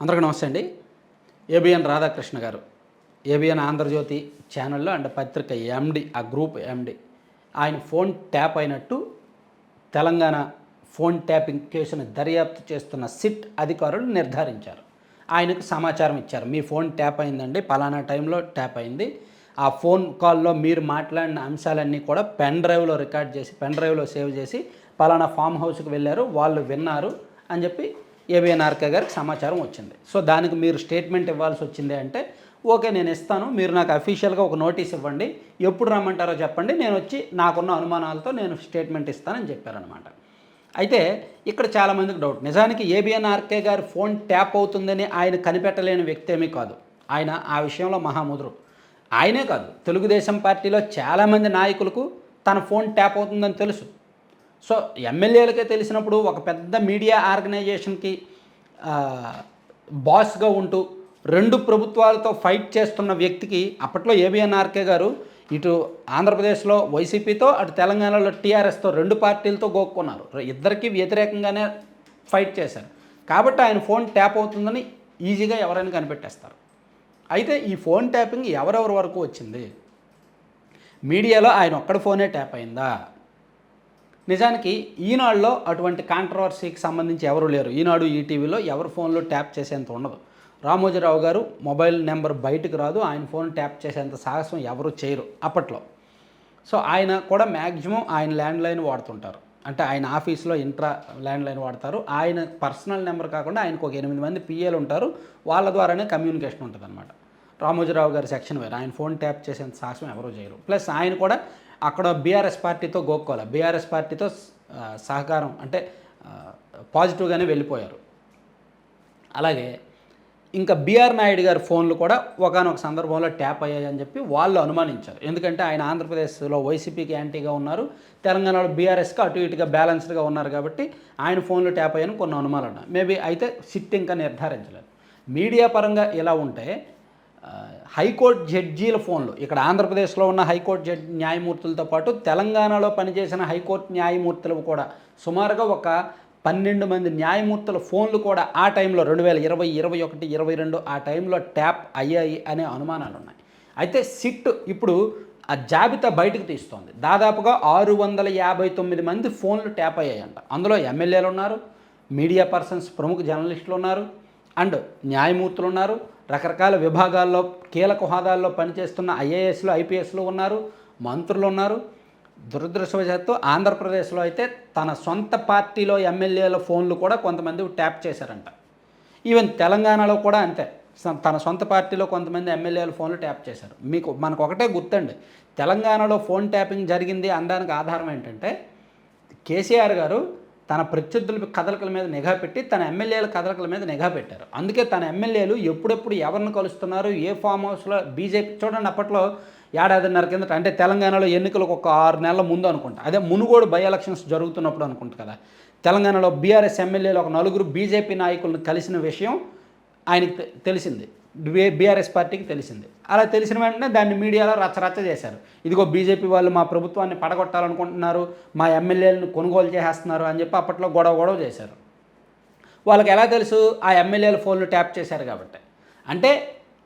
అందరికీ నమస్తే అండి. ఏబిఎన్ రాధాకృష్ణ గారు. ఏబిఎన్ ఆంధ్రజ్యోతి ఛానల్లో అండ్ పత్రిక ఎండి ఆ గ్రూప్ ఎండి ఆయన ఫోన్ ట్యాప్ అయినట్టు తెలంగాణ ఫోన్ ట్యాపింగ్ కేసును దర్యాప్తు చేస్తున్న సిట్ అధికారులు నిర్ధారించారు. ఆయనకు సమాచారం ఇచ్చారు. మీ ఫోన్ ట్యాప్ అయిందండి పలానా టైంలో ట్యాప్ అయింది. ఆ ఫోన్ కాల్లో మీరు మాట్లాడిన అంశాలన్నీ కూడా పెన్ డ్రైవ్లో రికార్డ్ చేసి పెన్ డ్రైవ్లో సేవ్ చేసి పలానా ఫామ్ హౌస్కి వెళ్ళారు వాళ్ళు విన్నారు అని చెప్పి ఏబిఎన్ ఆర్కే గారికి సమాచారం వచ్చింది. సో దానికి మీరు స్టేట్మెంట్ ఇవ్వాల్సి వచ్చింది అంటే ఓకే నేను ఇస్తాను మీరు నాకు అఫీషియల్గా ఒక నోటీస్ ఇవ్వండి ఎప్పుడు రమ్మంటారో చెప్పండి నేను వచ్చి నాకున్న అనుమానాలతో నేను స్టేట్మెంట్ ఇస్తానని చెప్పారనమాట అయితే ఇక్కడ చాలామందికి డౌట్. నిజానికి ఏబిఎన్ ఆర్కే గారి ఫోన్ ట్యాప్ అవుతుందని ఆయన కనిపెట్టలేని వ్యక్తి ఏమీ కాదు. ఆయన ఆ విషయంలో మహాముదురు. ఆయనే కాదు. తెలుగుదేశం పార్టీలో చాలామంది నాయకులకు తన ఫోన్ ట్యాప్ అవుతుందని తెలుసు. సో ఎమ్మెల్యేలకే తెలిసినప్పుడు ఒక పెద్ద మీడియా ఆర్గనైజేషన్కి బాస్గా ఉంటూ రెండు ప్రభుత్వాలతో ఫైట్ చేస్తున్న వ్యక్తికి అప్పట్లో ఏబిఎన్ ఆర్కే గారు ఇటు ఆంధ్రప్రదేశ్లో వైసీపీతో అటు తెలంగాణలో టీఆర్ఎస్తో రెండు పార్టీలతో గోక్కున్నారు. ఇద్దరికి వ్యతిరేకంగానే ఫైట్ చేశారు. కాబట్టి ఆయన ఫోన్ ట్యాప్ అవుతుందని ఈజీగా ఎవరైనా కనిపెట్టేస్తారు. అయితే ఈ ఫోన్ ట్యాపింగ్ ఎవరెవరి వరకు వచ్చింది? మీడియాలో ఆయన ఒక్కడ ఫోనే ట్యాప్ అయిందా? నిజానికి ఈనాడులో అటువంటి కాంట్రవర్సీకి సంబంధించి ఎవరు లేరు. ఈనాడు ఈటీవీలో ఎవరి ఫోన్లో ట్యాప్ చేసేంత ఉండదు. రామోజీరావు గారు మొబైల్ నెంబర్ బయటకు రాదు. ఆయన ఫోన్ ట్యాప్ చేసేంత సాహసం ఎవరు చేయరు అప్పట్లో. సో ఆయన కూడా మ్యాక్సిమం ఆయన ల్యాండ్లైన్ వాడుతుంటారు. అంటే ఆయన ఆఫీస్లో ఇంట్రా ల్యాండ్లైన్ వాడతారు. ఆయన పర్సనల్ నెంబర్ కాకుండా ఆయనకు ఒక ఎనిమిది మంది పిఏలు ఉంటారు. వాళ్ళ ద్వారానే కమ్యూనికేషన్ ఉంటుంది అనమాట రామోజీరావు గారి సెక్షన్ వేరు. ఆయన ఫోన్ ట్యాప్ చేసేంత సాహసం ఎవరూ చేయరు. ప్లస్ ఆయన కూడా అక్కడ బీఆర్ఎస్ పార్టీతో గోక్కోవాలి. బీఆర్ఎస్ పార్టీతో సహకారం అంటే పాజిటివ్గానే వెళ్ళిపోయారు. అలాగే ఇంకా బీఆర్ నాయుడు గారి ఫోన్లు కూడా ఒకనొక సందర్భంలో ట్యాప్ అయ్యాయని చెప్పి వాళ్ళు అనుమానించారు. ఎందుకంటే ఆయన ఆంధ్రప్రదేశ్లో వైసీపీకి యాంటీగా ఉన్నారు. తెలంగాణలో బీఆర్ఎస్కి అటు ఇటుగా బ్యాలెన్స్డ్గా ఉన్నారు కాబట్టి ఆయన ఫోన్లు ట్యాప్ అయ్యాయని కొన్ని అనుమానాలు ఉన్నాయి. మేబీ అయితే సిట్ ఇంకా నిర్ధారించలేదు. మీడియా పరంగా ఇలా ఉంటే హైకోర్టు జడ్జీల ఫోన్లు. ఇక్కడ ఆంధ్రప్రదేశ్లో ఉన్న హైకోర్టు జడ్ న్యాయమూర్తులతో పాటు తెలంగాణలో పనిచేసిన హైకోర్టు న్యాయమూర్తులు కూడా. సుమారుగా ఒక పన్నెండు మంది న్యాయమూర్తుల ఫోన్లు కూడా ఆ టైంలో రెండు వేల ఇరవై ఇరవై ఒకటి ఇరవై రెండు ఆ టైంలో ట్యాప్ అయ్యాయి అనే అనుమానాలు ఉన్నాయి అయితే సిట్ ఇప్పుడు ఆ జాబితా బయటకు తీస్తోంది. దాదాపుగా ఆరు వందల యాభై తొమ్మిది మంది ఫోన్లు ట్యాప్ అయ్యాయంట. అందులో ఎమ్మెల్యేలు ఉన్నారు మీడియా పర్సన్స్ ప్రముఖ జర్నలిస్టులు ఉన్నారు అండ్ న్యాయమూర్తులు ఉన్నారు రకరకాల విభాగాల్లో కీలక హోదాల్లో పనిచేస్తున్న ఐఏఎస్లు ఐపీఎస్లు ఉన్నారు మంత్రులు ఉన్నారు. దురదృష్టవశాత్తు ఆంధ్రప్రదేశ్లో అయితే తన సొంత పార్టీలో ఎమ్మెల్యేల ఫోన్లు కూడా కొంతమంది ట్యాప్ చేశారంట. ఈవెన్ తెలంగాణలో కూడా అంతే. స- తన సొంత పార్టీలో కొంతమంది ఎమ్మెల్యేల ఫోన్లు ట్యాప్ చేశారు. మీకు మనకు ఒకటే గుర్తండి. తెలంగాణలో ఫోన్ ట్యాపింగ్ జరిగింది అనడానికి ఆధారం ఏంటంటే కేసీఆర్ గారు తన ప్రత్యర్థుల కదలికల మీద నిఘా పెట్టి తన ఎమ్మెల్యేల కదలికల మీద నిఘా పెట్టారు. అందుకే తన ఎమ్మెల్యేలు ఎప్పుడెప్పుడు ఎవరిని కలుస్తున్నారు ఏ ఫామ్ హౌస్లో బీజేపీ చూడండి అప్పట్లో ఏడాదిన్నర కిందట అంటే తెలంగాణలో ఎన్నికలకు ఒక ఆరు నెలల ముందు అనుకుంటా అదే మునుగోడు బై ఎలక్షన్స్ జరుగుతున్నప్పుడు అనుకుంటా కదా తెలంగాణలో బీఆర్ఎస్ ఎమ్మెల్యేలు ఒక నలుగురు బీజేపీ నాయకులను కలిసిన విషయం ఆయనకి తె- తెలిసింది. బీఆర్ఎస్ పార్టీకి తెలిసింది. అలా తెలిసిన వెంటనే దాన్ని మీడియాలో రచ్చరచ్చ చేశారు. ఇదిగో బీజేపీ వాళ్ళు మా ప్రభుత్వాన్ని పడగొట్టాలనుకుంటున్నారు మా ఎమ్మెల్యేలను కొనుగోలు చేసేస్తున్నారు అని చెప్పి అప్పట్లో గొడవ గొడవ చేశారు. వాళ్ళకి ఎలా తెలుసు? ఆ ఎమ్మెల్యేల ఫోన్లు ట్యాప్ చేశారు కాబట్టి. అంటే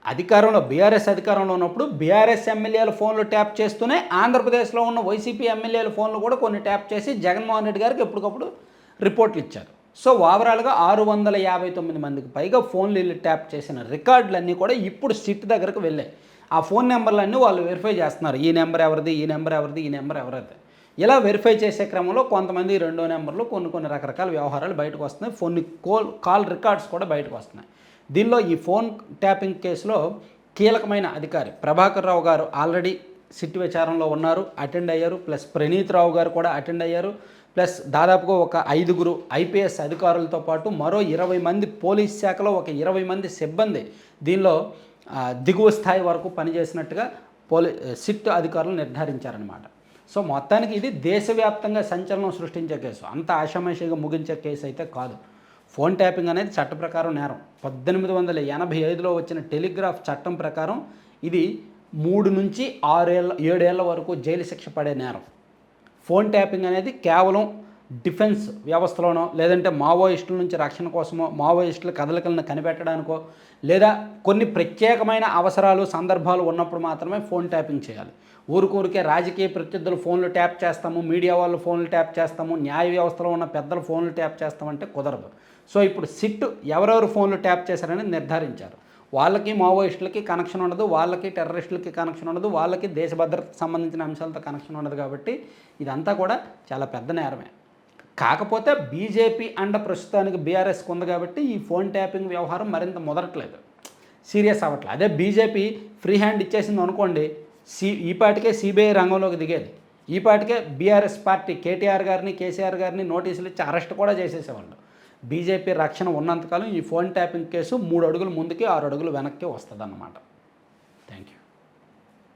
అధికారంలో బీఆర్ఎస్ అధికారంలో ఉన్నప్పుడు బీఆర్ఎస్ ఎమ్మెల్యేల ఫోన్లు ట్యాప్ చేస్తూనే ఆంధ్రప్రదేశ్లో ఉన్న వైసీపీ ఎమ్మెల్యేల ఫోన్లు కూడా కొన్ని ట్యాప్ చేసి జగన్మోహన్ రెడ్డి గారికి ఎప్పటికప్పుడు రిపోర్ట్లు ఇచ్చారు. సో ఓవరాల్గా ఆరు వందల యాభై తొమ్మిది మందికి పైగా ఫోన్లు వెళ్ళి ట్యాప్ చేసిన రికార్డులన్నీ కూడా ఇప్పుడు సిట్ దగ్గరకు వెళ్ళాయి. ఆ ఫోన్ నెంబర్లన్నీ వాళ్ళు వెరిఫై చేస్తున్నారు. ఈ నెంబర్ ఎవరిది? ఈ నెంబర్ ఎవరిది? ఈ నెంబర్ ఎవరిది? ఇలా వెరిఫై చేసే క్రమంలో కొంతమంది రెండో నెంబర్లు కొన్ని కొన్ని రకరకాల వ్యవహారాలు బయటకు వస్తున్నాయి. ఫోన్ కోల్ కాల్ రికార్డ్స్ కూడా బయటకు వస్తున్నాయి. దీనిలో ఈ ఫోన్ ట్యాపింగ్ కేసులో కీలకమైన అధికారి ప్రభాకర్ రావు గారు ఆల్రెడీ సిట్ విచారంలో ఉన్నారు. అటెండ్ అయ్యారు. ప్లస్ ప్రణీత్ రావు గారు కూడా అటెండ్ అయ్యారు. ప్లస్ దాదాపుగా ఒక ఐదుగురు ఐపీఎస్ అధికారులతో పాటు మరో ఇరవై మంది పోలీస్ శాఖలో ఒక ఇరవై మంది సిబ్బంది దీనిలో దిగువ స్థాయి వరకు పనిచేసినట్టుగా పోలీ సిట్ అధికారులు నిర్ధారించారనమాట సో మొత్తానికి ఇది దేశవ్యాప్తంగా సంచలనం సృష్టించే కేసు. అంత ఆషామాషిగా ముగించే కేసు అయితే కాదు. ఫోన్ ట్యాపింగ్ అనేది చట్ట ప్రకారం నేరం. పద్దెనిమిది వందల ఎనభై ఐదులో వచ్చిన టెలిగ్రాఫ్ చట్టం ప్రకారం ఇది మూడు నుంచి ఆరేళ్ళ ఏడేళ్ళ వరకు జైలు శిక్ష పడే నేరం. ఫోన్ ట్యాపింగ్ అనేది కేవలం డిఫెన్స్ వ్యవస్థలోనో లేదంటే మావోయిస్టుల నుంచి రక్షణ కోసమో మావోయిస్టుల కదలికలను కనిపెట్టడానికో లేదా కొన్ని ప్రత్యేకమైన అవసరాలు సందర్భాలు ఉన్నప్పుడు మాత్రమే ఫోన్ ట్యాపింగ్ చేయాలి. ఊరికూరికే రాజకీయ ప్రత్యర్థులు ఫోన్లు ట్యాప్ చేస్తాము మీడియా వాళ్ళు ఫోన్లు ట్యాప్ చేస్తాము న్యాయ వ్యవస్థలో ఉన్న పెద్దలు ఫోన్లు ట్యాప్ చేస్తామంటే కుదరదు. సో ఇప్పుడు సిట్ ఎవరెవరు ఫోన్లు ట్యాప్ చేశారని నిర్ధారించారు. వాళ్ళకి మావోయిస్టులకి కనెక్షన్ ఉండదు వాళ్ళకి టెర్రరిస్టులకి కనెక్షన్ ఉండదు వాళ్ళకి దేశ భద్రతకు సంబంధించిన అంశాలతో కనెక్షన్ ఉండదు కాబట్టి ఇదంతా కూడా చాలా పెద్ద నేరమే. కాకపోతే బీజేపీ అండ్ ప్రస్తుతానికి బీఆర్ఎస్కి ఉంది కాబట్టి ఈ ఫోన్ ట్యాపింగ్ వ్యవహారం మరింత మొదలట్లేదు సీరియస్ అవ్వట్లేదు. అదే బీజేపీ ఫ్రీ హ్యాండ్ ఇచ్చేసింది అనుకోండి సి ఈపాటికే సిబిఐ రంగంలోకి దిగేది. ఈపాటికే బీఆర్ఎస్ పార్టీ కేటీఆర్ గారిని కేసీఆర్ గారిని నోటీసులు ఇచ్చి అరెస్ట్ కూడా చేసేసేవాళ్ళు. బీజేపీ రక్షణ ఉన్నంతకాలం ఈ ఫోన్ ట్యాపింగ్ కేసు మూడు అడుగులు ముందుకి ఆరు అడుగులు వెనక్కి వస్తుంది